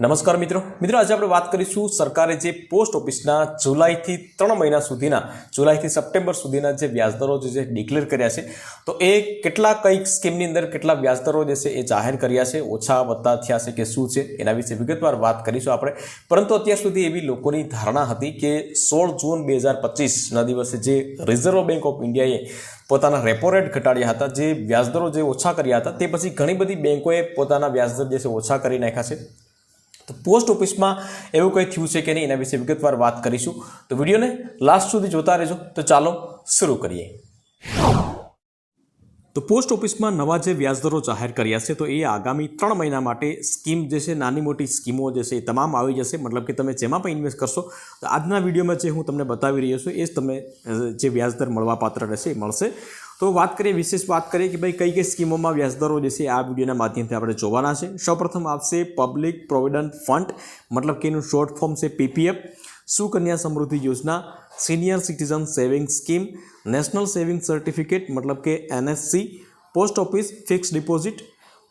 નમસ્કાર મિત્રો. મિત્રો, આજે આપણે વાત કરીશું સરકારે જે પોસ્ટ ઓફિસના જુલાઈથી ત્રણ મહિના સુધીના, જુલાઈથી સપ્ટેમ્બર સુધીના જે વ્યાજદરો જે ડિક્લેર કર્યા છે. તો એ કેટલા કંઈક સ્કીમની અંદર કેટલા વ્યાજદરો જે છે, એ જાહેર કર્યા છે, ઓછા વત્તા થયા છે કે શું છે, એના વિશે વિગતવાર વાત કરીશું આપણે. પરંતુ અત્યાર સુધી એવી લોકોની ધારણા હતી કે સોળ જૂન બે હજાર પચીસના દિવસે જે રિઝર્વ બેંક ઓફ ઇન્ડિયાએ પોતાના રેપો રેટ ઘટાડ્યા હતા, જે વ્યાજદરો જે ઓછા કર્યા હતા, તે પછી ઘણી બધી બેંકોએ પોતાના વ્યાજદર જે છે, ઓછા કરી નાખ્યા છે. પોસ્ટ ઓફિસમાં એવું કંઈ થયું છે કે નહીં એના વિશે વિગતવાર વાત કરીશું. તો વિડીયોને લાસ્ટ સુધી જોતા રહેજો. તો ચાલો શરૂ કરીએ. તો પોસ્ટ ઓફિસમાં નવા જે વ્યાજદરો જાહેર કર્યા છે, તો એ આગામી ત્રણ મહિના માટે સ્કીમ જે છે, નાની મોટી સ્કીમો જે છે એ તમામ આવી જશે. મતલબ કે તમે જેમાં પણ ઇન્વેસ્ટ કરશો, તો આજના વિડીયોમાં જે હું તમને બતાવી રહ્યો છું, એ જ તમને જે વ્યાજદર મળવાપાત્ર રહેશે એ મળશે. તો વાત કરીએ, વિશેષ વાત કરીએ કે ભાઈ કઈ કઈ સ્કીમોમાં વ્યાજદરો જે છે, આ વિડીયોના માધ્યમથી આપણે જોવાના છે. સૌપ્રથમ આવશે પબ્લિક પ્રોવિડન્ટ ફંડ, મતલબ કે એનું શોર્ટ ફોર્મ છે PPF. Sukanya Samriddhi Yojana, senior citizen saving scheme, national saving certificate, મતલબ કે NSC, post office fix deposit,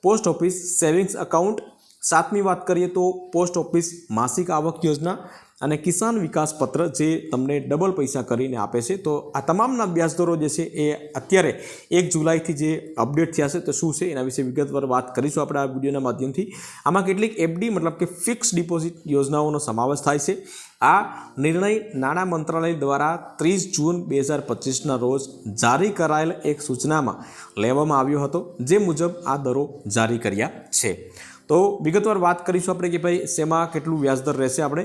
post office savings account સાતમી વાત કરીએ તો પોસ્ટ ઓફિસ માસિક આવક યોજના અને કિસાન વિકાસ પત્ર જે તમને ડબલ પૈસા કરીને આપે છે. તો આ તમામના વ્યાજદરો જે છે એ અત્યારે એક જુલાઈથી જે અપડેટ થયા છે તો શું છે એના વિશે વિગતવાર વાત કરીશું આપણે આ વિડીયોના માધ્યમથી. આમાં કેટલીક એફડી મતલબ કે ફિક્સ ડિપોઝિટ યોજનાઓનો સમાવેશ થાય છે. આ નિર્ણય નાણાં મંત્રાલય દ્વારા ત્રીસ જૂન બે હજાર પચીસના રોજ જારી કરાયેલ એક સૂચનામાં લેવામાં આવ્યો હતો. જે મુજબ આ દરો જારી કર્યા છે. તો વિગતવાર વાત કરીશું આપણે કે ભાઈ શેમાં કેટલું વ્યાજદર રહેશે આપણે.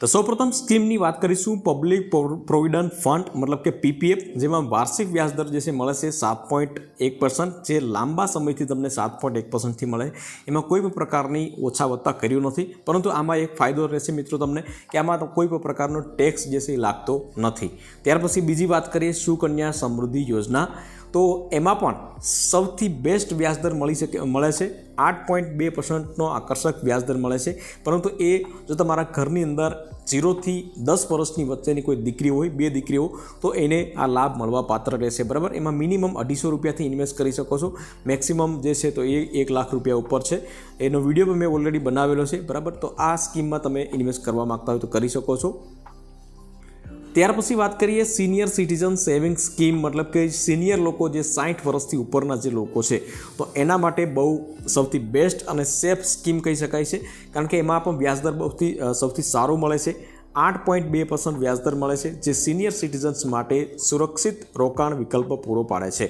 તો સૌપ્રથમ સ્કીમની વાત કરીશું પબ્લિક પ્રોવિડન્ટ ફંડ, મતલબ કે પીપીએફ, જેમાં વાર્ષિક વ્યાજદર જે છે મળે છે સાત પોઈન્ટ એક પર્સન્ટ જે લાંબા સમયથી તમને સાત પોઈન્ટ એક પર્સન્ટથી મળે. એમાં કોઈ પણ પ્રકારની ઓછા વત્તા કર્યું નથી. પરંતુ આમાં એક ફાયદો રહેશે મિત્રો તમને કે આમાં કોઈ પણ પ્રકારનો ટેક્સ જે છે લાગતો નથી. ત્યાર પછી બીજી વાત કરીએ સુકન્યા સમૃદ્ધિ યોજના. તો એમાં પણ સૌથી બેસ્ટ વ્યાજદર મળી શકે, મળે છે. આઠ પોઈન્ટ બે પર્સન્ટનો આકર્ષક વ્યાજદર મળે છે. પરંતુ એ જો તમારા ઘરની અંદર ઝીરોથી દસ વર્ષની વચ્ચેની કોઈ દીકરી હોય, બે દીકરીઓ, તો એને આ લાભ મળવા પાત્ર રહેશે. બરાબર? એમાં મિનિમમ અઢીસો રૂપિયાથી ઇન્વેસ્ટ કરી શકો છો. મેક્સિમમ જે છે તો એ એક લાખ રૂપિયા ઉપર છે. એનો વીડિયો પણ મેં ઓલરેડી બનાવેલો છે. બરાબર? તો આ સ્કીમમાં તમે ઇન્વેસ્ટ કરવા માગતા હોય તો કરી શકો છો. ત્યાર પછી વાત કરીએ સિનિયર સિટીઝન સેવિંગ સ્કીમ મતલબ કે સિનિયર લોકો જે સાઠ વર્ષથી ઉપરના જે લોકો છે, તો એના માટે બહુ સૌથી બેસ્ટ અને સેફ સ્કીમ કહી શકાય છે. કારણ કે એમાં પણ વ્યાજદર બહુથી સૌથી સારું મળે છે. આઠ પોઈન્ટ બે પર્સન્ટ વ્યાજદર મળે છે, જે સિનિયર સિટીઝન્સ માટે સુરક્ષિત રોકાણ વિકલ્પ પૂરો પાડે છે.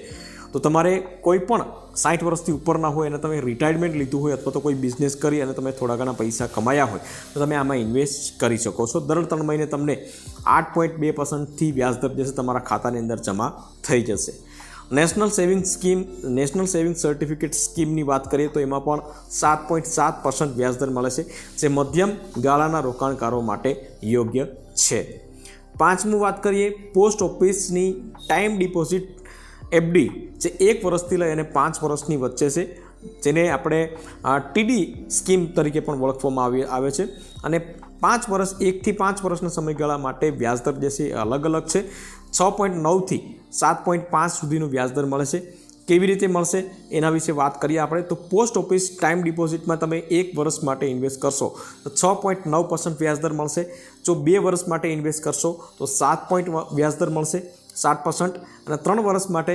તો તમારે કોઈ પણ સાઠ વર્ષથી ઉપરના હોય અને તમે રિટાયરમેન્ટ લીધું હોય અથવા તો કોઈ બિઝનેસ કરી અને તમે થોડા ઘણા પૈસા કમાયા હોય, તો તમે આમાં ઇન્વેસ્ટ કરી શકો છો. દર ત્રણ મહિને તમને આઠ પોઈન્ટ બે પર્સન્ટથી વ્યાજદર જશે તમારા ખાતાની અંદર જમા થઈ જશે. National saving scheme national saving certificate સ્કીમની વાત કરીએ તો એમાં પણ સાત પોઈન્ટ સાત પર્સન્ટ વ્યાજદર મળે છે, જે મધ્યમ ગાળાના રોકાણકારો માટે યોગ્ય છે. પાંચમું વાત કરીએ, પોસ્ટ ઓફિસની ટાઈમ ડિપોઝિટ એફડી, જે એક વર્ષથી લઈ અને પાંચ વર્ષની વચ્ચે છે, જેને આપણે ટીડી સ્કીમ તરીકે પણ ઓળખવામાં આવી, આવે છે. અને પાંચ વર્ષ, એકથી પાંચ વર્ષના સમયગાળા માટે વ્યાજદર જે છે અલગ અલગ છે. છ પોઈન્ટ નવથી સાત પોઈન્ટ પાંચ સુધીનું વ્યાજદર મળે છે. કેવી રીતે મળશે એના વિશે વાત કરીએ આપણે, તો પોસ્ટ ઓફિસ ટાઈમ ડિપોઝિટમાં તમે એક વર્ષ માટે ઇન્વેસ્ટ કરશો, તો છ પોઈન્ટ નવ પર્સન્ટ વ્યાજદર મળશે. જો બે વર્ષ માટે ઇન્વેસ્ટ કરશો, તો સાત પોઈન્ટ વ્યાજદર મળશે. સાત પર્સન્ટ અને ત્રણ વર્ષ માટે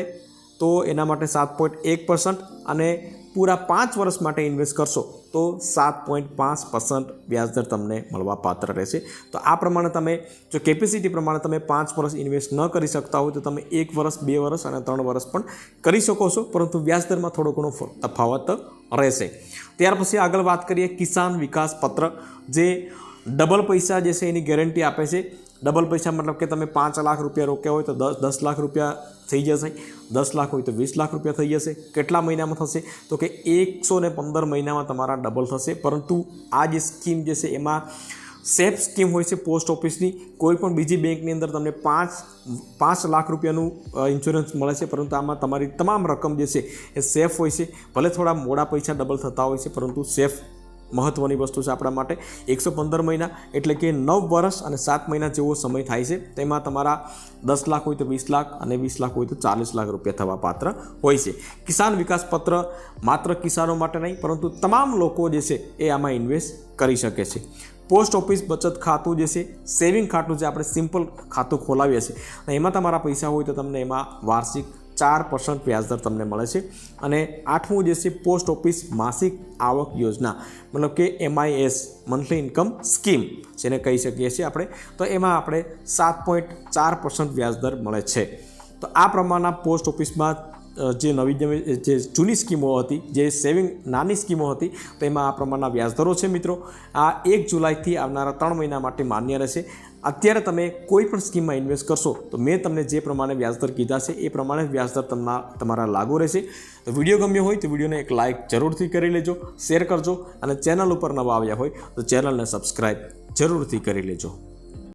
તો એના માટે સાત પોઈન્ટ એક પર્સન્ટ અને પૂરા પાંચ વર્ષ માટે ઇન્વેસ્ટ કરશો તો સાત પોઈન્ટ પાંચ પર્સન્ટ વ્યાજદર તમને મળવા પાત્ર રહેશે. તો આ પ્રમાણે તમે જો કેપેસિટી પ્રમાણે તમે પાંચ વર્ષ ઇન્વેસ્ટ ન કરી શકતા હોય તો તમે એક વર્ષ, બે વર્ષ અને ત્રણ વર્ષ પણ કરી શકો છો, પરંતુ વ્યાજદરમાં થોડો ઘણો તફાવત રહેશે. ત્યાર પછી આગળ વાત કરીએ કિસાન વિકાસ પત્ર, જે ડબલ પૈસા જે છે એની ગેરંટી આપે છે. ડબલ પૈસા મતલબ કે તમે પાંચ લાખ રૂપિયા રોક્યા હોય તો દસ દસ લાખ રૂપિયા થઈ જશે. દસ લાખ હોય તો વીસ લાખ રૂપિયા થઈ જશે. કેટલા મહિનામાં થશે? તો કે એકસો ને પંદર મહિનામાં તમારા ડબલ થશે. પરંતુ આ જે સ્કીમ જે છે એમાં સેફ સ્કીમ હોય છે પોસ્ટ ઓફિસની. કોઈ પણ બીજી બેંકની અંદર તમને પાંચ પાંચ લાખ રૂપિયાનું ઇન્સ્યોરન્સ મળે છે. પરંતુ આમાં તમારી તમામ રકમ જે છે એ સેફ હોય છે. ભલે થોડા મોડા પૈસા ડબલ થતા હોય છે, પરંતુ સેફ મહત્ત્વની વસ્તુ છે આપણા માટે. એકસો પંદર મહિના એટલે કે નવ વર્ષ અને સાત મહિના જેવો સમય થાય છે. તેમાં તમારા દસ લાખ હોય તો વીસ લાખ અને વીસ લાખ હોય તો ચાલીસ લાખ રૂપિયા થવા પાત્ર હોય છે. કિસાન વિકાસ પત્ર માત્ર કિસાનો માટે નહીં, પરંતુ તમામ લોકો જે છે એ આમાં ઇન્વેસ્ટ કરી શકે છે. પોસ્ટ ઓફિસ બચત ખાતું જે છે, સેવિંગ ખાતું જે આપણે સિમ્પલ ખાતું ખોલાવીએ છીએ. અને એમાં તમારા પૈસા હોય તો તમને એમાં વાર્ષિક ચાર પર્સન્ટ વ્યાજદર તમને મળે છે. અને આઠમું જે છે, પોસ્ટ ઓફિસ માસિક આવક યોજના, મતલબ કે એમઆઈએસ મંથલી ઇન્કમ સ્કીમ જેને કહી શકીએ છીએ આપણે. તો એમાં આપણે સાત પોઈન્ટ ચાર પર્સન્ટ વ્યાજદર મળે છે. તો આ પ્રમાણના પોસ્ટ ઓફિસમાં જે નવી જે જૂની સ્કીમો હતી, જે સેવિંગ નાની સ્કીમો હતી તેમાં આ પ્રમાણના વ્યાજદરો છે મિત્રો. આ એક જુલાઈથી આવનારા ત્રણ મહિના માટે માન્ય રહેશે. અત્યારે તમે કોઈ પણ સ્કીમમાં ઇન્વેસ્ટ કરશો, તો મેં તમને જે પ્રમાણે વ્યાજદર કીધા છે, એ પ્રમાણે વ્યાજદર તમને તમારા લાગુ રહેશે. તો વીડિયો ગમ્યો હોય તો વિડીયોને એક લાઇક જરૂરથી કરી લેજો, શેર કરજો અને ચેનલ ઉપર નવા આવ્યા હોય તો ચેનલને સબસ્ક્રાઈબ જરૂરથી કરી લેજો.